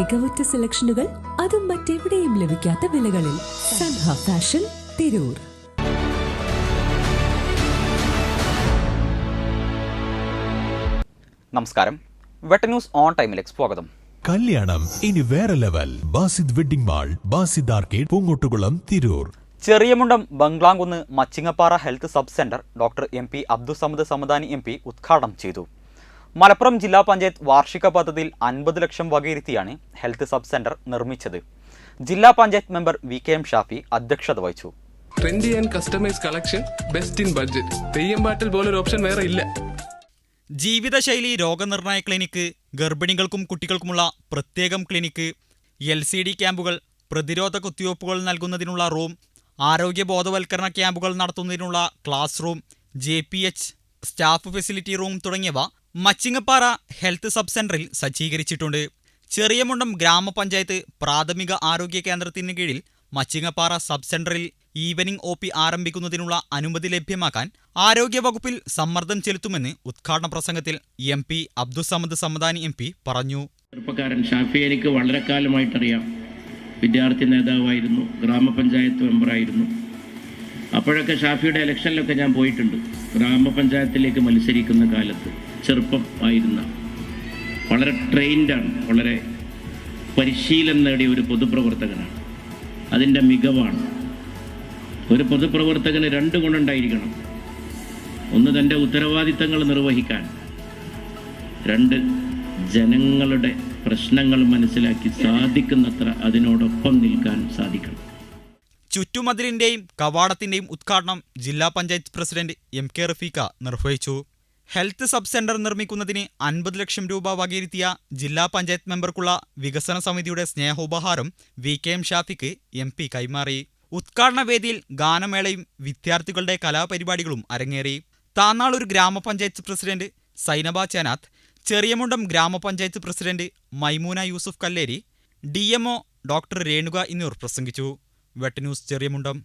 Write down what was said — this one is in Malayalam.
മികവുറ്റ സെലക്ഷനുകൾ അതും മറ്റെവിടെയും ലഭിക്കാത്ത വിലകളിൽ സൻഹ ഫാഷൻ തിരൂർ. നമസ്കാരം. വെട്ട ന്യൂസ് ഓൺ ടൈമിലേക്ക് സ്വാഗതം. കല്യാണം ഇനി വേറെ level. Basid wedding mall Basid arcade Poongottukulam Tirur. Cheriyamundam Banglamkunnu Machingappara health sub centre doctor M P Abdussamad Samadani M P ഉദ്ഘാടനം ചെയ്തു. മലപ്പുറം ജില്ലാ പഞ്ചായത്ത് വാർഷിക പദ്ധതിയിൽ അൻപത് ലക്ഷം വകയിരുത്തിയാണ് ഹെൽത്ത് സബ് സെന്റർ നിർമ്മിച്ചത്. ജില്ലാ panchayat member V K M Shafi അധ്യക്ഷത വഹിച്ചു. Trendy and customise collection best in budget Theyyam പാട്ടിൽ പോലൊരു ഓപ്ഷൻ വേറെ ഇല്ല. ജീവിതശൈലി രോഗനിർണയ ക്ലിനിക്ക് ഗർഭിണികൾക്കും കുട്ടികൾക്കുമുള്ള പ്രത്യേകം ക്ലിനിക്ക് എൽ സി ഡി ക്യാമ്പുകൾ പ്രതിരോധ കുത്തിവയ്പ്പുകൾ നൽകുന്നതിനുള്ള റൂം ആരോഗ്യ ബോധവൽക്കരണ ക്യാമ്പുകൾ നടത്തുന്നതിനുള്ള class room J P H staff facility room തുടങ്ങിയവ മച്ചിങ്ങപ്പാറ ഹെൽത്ത് സബ് സെന്ററിൽ സജ്ജീകരിച്ചിട്ടുണ്ട്. ചെറിയമുണ്ടം ഗ്രാമപഞ്ചായത്ത് പ്രാഥമിക ആരോഗ്യ കേന്ദ്രത്തിന് കീഴിൽ മച്ചിങ്ങപ്പാറ സബ് സെന്ററിൽ ഈവനിംഗ് ഒ പി ആരംഭിക്കുന്നതിനുള്ള അനുമതി ലഭ്യമാക്കാൻ ആരോഗ്യവകുപ്പിൽ സമ്മർദ്ദം ചെലുത്തുമെന്ന് ഉദ്ഘാടന പ്രസംഗത്തിൽ M P Abdussamad Samadani M P പറഞ്ഞു. ചെറുപ്പക്കാരൻ ഷാഫി എനിക്ക് വളരെ കാലമായിട്ടറിയാം വിദ്യാർത്ഥി നേതാവായിരുന്നു ഗ്രാമപഞ്ചായത്ത് മെമ്പറായിരുന്നു. അപ്പോഴൊക്കെ ഷാഫിയുടെ ഇലക്ഷനിലൊക്കെ ഞാൻ പോയിട്ടുണ്ട്. ഗ്രാമപഞ്ചായത്തിലേക്ക് മത്സരിക്കുന്ന കാലത്ത് ചെറുപ്പം ആയിരുന്ന വളരെ ട്രെയിൻഡാണ് വളരെ പരിശീലനം നേടിയ ഒരു പൊതുപ്രവർത്തകനാണ്. അതിന്റെ മികവാണ്. ഒരു പൊതുപ്രവർത്തകന് രണ്ട് ഗുണമുണ്ടായിരിക്കണം. ഒന്ന് തന്റെ ഉത്തരവാദിത്തങ്ങൾ നിർവഹിക്കാൻ രണ്ട് ജനങ്ങളുടെ പ്രശ്നങ്ങൾ മനസ്സിലാക്കി സാധിക്കുന്നത്ര അതിനോടൊപ്പം നിൽക്കാൻ സാധിക്കണം. ചുറ്റുമതിലിന്റെയും കവാടത്തിന്റെയും ഉദ്ഘാടനം ജില്ലാ panchayat president M K Rafeeqa നിർവഹിച്ചു. ഹെൽത്ത് സബ് സെന്റർ നിർമ്മിക്കുന്നതിന് അൻപത് ലക്ഷം രൂപ വകയിരുത്തിയ ജില്ലാ പഞ്ചായത്ത് മെമ്പർക്കുള്ള വികസന സമിതിയുടെ സ്നേഹോപഹാരം വി കെ എം ഷാഫിക്ക് എം പി കൈമാറി. ഉദ്ഘാടന വേദിയിൽ ഗാനമേളയും വിദ്യാർത്ഥികളുടെ കലാപരിപാടികളും അരങ്ങേറി. താന്നാളൂർ ഗ്രാമപഞ്ചായത്ത് പ്രസിഡന്റ് സൈനബ ചേനാത്ത് ചെറിയമുണ്ടം ഗ്രാമപഞ്ചായത്ത് president Maimoona Yusuf Kalleri D doctor Renuka എന്നിവർ പ്രസംഗിച്ചു. വെട്ട ന്യൂസ് ചെറിയമുണ്ടം